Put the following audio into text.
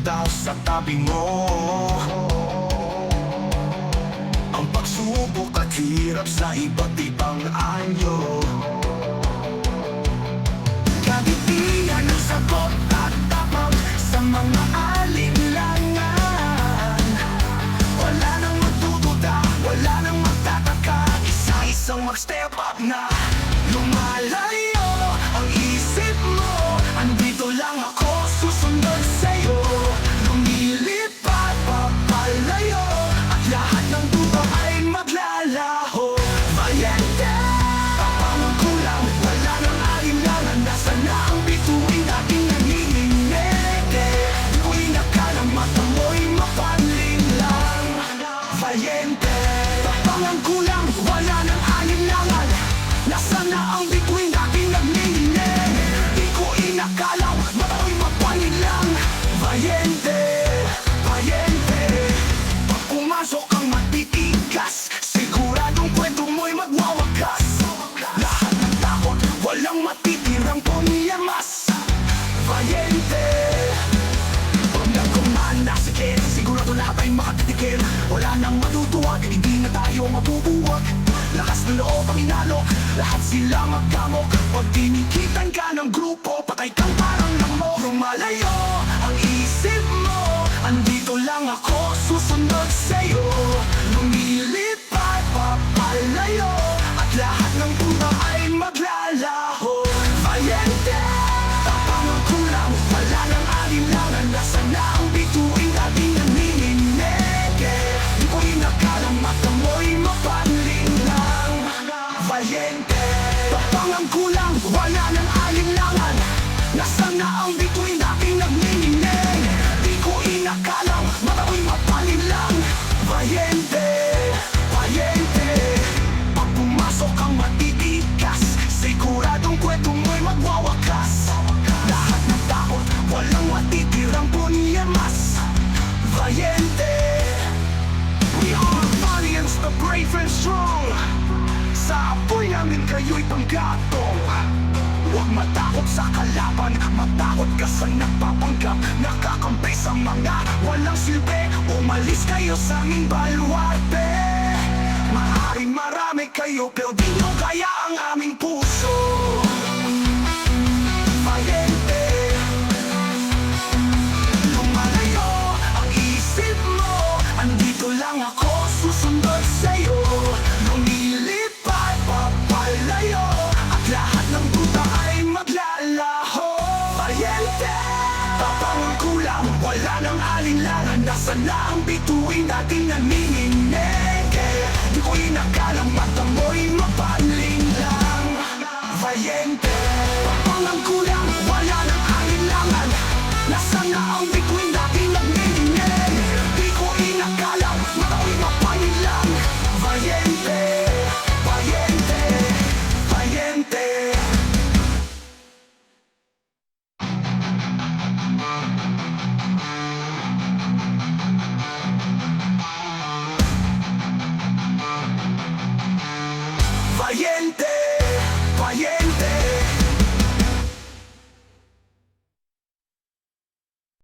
daw sa tabi mo. Ang pagsubok at hirap sa iba't ibang anyo. Kabitihan ang sagot at tapang sa mga alinlangan. Wala nang magdududa, wala nang magtataka. Isa-isang mag-step up na Valiente Valiente Pag pumasok ang matitigas Siguradong kwento mo'y magwawakas. Lahat ng takot, walang matitirang punyamas Valiente Pag nagkumana sa sakit Sigurado lahat ay makatitikil. Wala nang matutuwag, hindi na tayo mabubuwag. Lakas ng loob ang inalo Lahat sila magkamok. Pag tinikitan ka ng grupo Patay kang parang lamok Lumalayo ang lang ako, susunod sa'yo. Lumilipad, papalayo At lahat ng puno ay maglalaho. Valiente Tapang ang kulang, wala nang alinlangan. Nasa na ang bituin, ating nanininig Di ko inakalang mata mo'y mapanling lang Valiente Tapang ang kulang, wala nang alinlangan. Nasa na ang bituin, ating nanininig namin kayo'y panggatong. Huwag matakot sa kalaban Matakot ka sa nagpapanggap. Nakakampi sa mga walang silbi Umalis kayo sa aming baluarte. Maaaring marami kayo Pero di nyo kaya ang aming puso wala nang alinlangan. Nasa na ang bituin natin nanginginig Di ko inakalang mata mo'y mapanling valiente.